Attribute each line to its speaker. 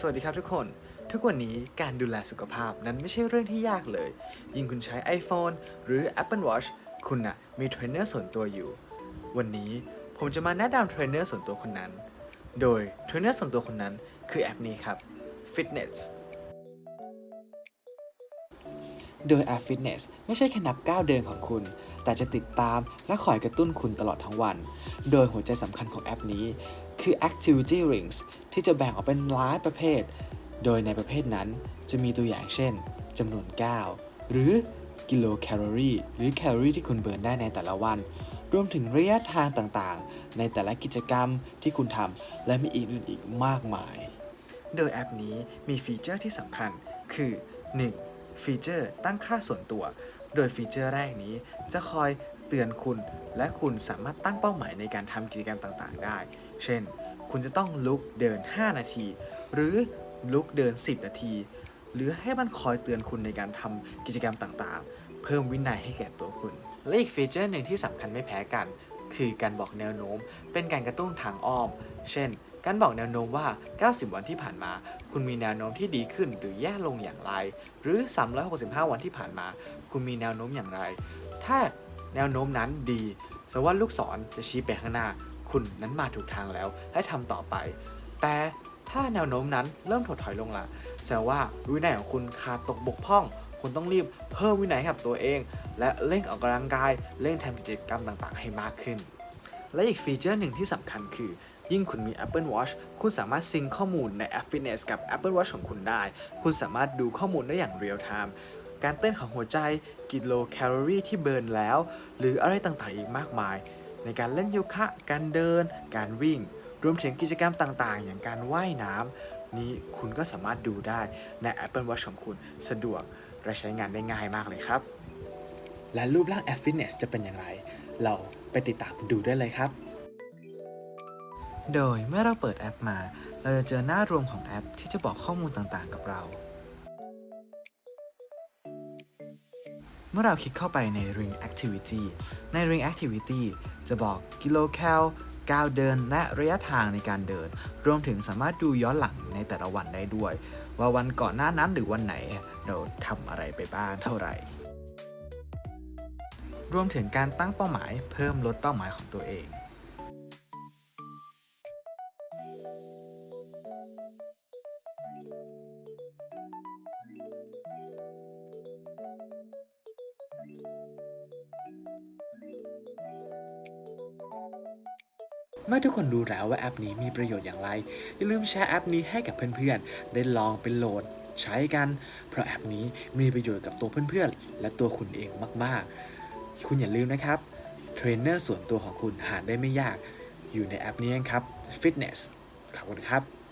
Speaker 1: สวัสดีครับทุกคน ทุกวันนี้การดูแลสุขภาพนั้นไม่ใช่เรื่องที่ยากเลย ยิ่งคุณใช้ iPhone หรือ Apple Watch คุณน่ะมีเทรนเนอร์ส่วนตัวอยู่ วันนี้ผมจะมาแนะนำเทรนเนอร์ส่วนตัวคนนั้น โดยเทรนเนอร์ส่วนตัวคนนั้นคือแอปนี้ครับ Fitness โดยแอป Fitness ไม่ใช่แค่นับก้าวเดินของคุณ แต่จะติดตามและคอยกระตุ้นคุณตลอดทั้งวัน โดยหัวใจสำคัญของแอปนี้ คือ Activity Rings ที่จะแบ่งออกเป็นหลายประเภท โดยในประเภทนั้นจะมีตัวอย่างเช่นจำนวนก้าวหรือกิโลแคลอรี่หรือแคลอรี่ที่คุณเบิร์นได้ในแต่ละวัน รวมถึงระยะทางต่างๆ ในแต่ละกิจกรรมที่คุณทำและมีอีกอื่นอีกมากมาย โดยแอปนี้มีฟีเจอร์ที่สำคัญคือ 1. ฟีเจอร์ตั้งค่าส่วนตัว โดยฟีเจอร์แรกนี้จะคอยเตือนคุณ และคุณสามารถตั้งเป้าหมายในการทำกิจกรรมต่างๆ ได้ เช่น คุณจะต้องลุกเดิน 5 นาที หรือลุกเดิน 10 นาที หรือให้มันคอยเตือนคุณในการทำกิจกรรมต่างๆ เพิ่มวินัยให้แก่ตัวคุณ และอีกฟีเจอร์หนึ่งที่สำคัญไม่แพ้กัน คือการบอกแนวโน้ม เป็นการกระตุ้นทางอ้อม เช่น การบอกแนวโน้มว่า 90 วันที่ผ่านมา คุณมีแนวโน้มที่ดีขึ้นหรือแย่ลงอย่างไร หรือ 365 วันที่ผ่านมา คุณมีแนวโน้มอย่างไร ถ้าแนวโน้มนั้นดีสว่าลูกศรจะชี้ไปข้างหน้า คุณนั้นมาถูกทางแล้วให้ทำต่อไป แต่ถ้าแนวโน้มนั้นเริ่มถดถอยลงละแสดงว่าวินัยของคุณขาดตกบกพร่อง คุณต้องรีบเพิ่มวินัยให้กับตัวเอง และเร่งออกกำลังกาย เร่งทำกิจกรรมต่างๆ ให้มากขึ้น และอีกฟีเจอร์หนึ่งที่สำคัญคือ ยิ่งคุณมี Apple Watch คุณสามารถซิงข้อมูลในแอป Fitness กับ Apple Watch ของคุณได้ คุณสามารถดูข้อมูลได้อย่างเรียลไทม์การเต้นของหัวใจกิโลแคลอรี่ที่เบิร์นแล้ว หรืออะไรต่างๆอีกมากมาย ในการเล่นโยคะ การเดิน การวิ่ง รวมถึงกิจกรรมต่างๆ อย่างการว่ายน้ำนี้คุณก็สามารถดูได้ใน Apple Watch ของคุณสะดวกและใช้งานได้ง่ายมากเลยครับ และรูปร่างแอป Fitness จะเป็นอย่างไร เราไปติดตามดูได้เลยครับ โดยเมื่อเราเปิดแอปมา เราจะเจอหน้ารวมของแอปที่จะบอกข้อมูลต่างๆ กับเรา เมื่อเราคลิกเข้าไปใน Ring Activity ใน Ring Activity จะบอกกิโลแคลก้าวเดินและระยะทางในการเดิน รวมถึงสามารถดูย้อนหลังในแต่ละวันได้ด้วย ว่าวันก่อนหน้านั้นหรือวันไหนเราทำอะไรไปบ้างเท่าไหร่ รวมถึงการตั้งเป้าหมายเพิ่มลดเป้าหมายของตัวเอง เมื่อทุกคนรู้แล้วว่าแอปนี้มีประโยชน์อย่างไร อย่าลืมแชร์แอปนี้ให้กับเพื่อนๆ ได้ลองเป็นโหลดใช้กัน เพราะแอปนี้มีประโยชน์กับตัวเพื่อนๆ และตัวคุณเองมากๆ คุณอย่าลืมนะครับเทรนเนอร์ส่วนตัวของคุณหาได้ไม่ยาก อยู่ในแอปนี้ครับ Fitness ขอบคุณครับ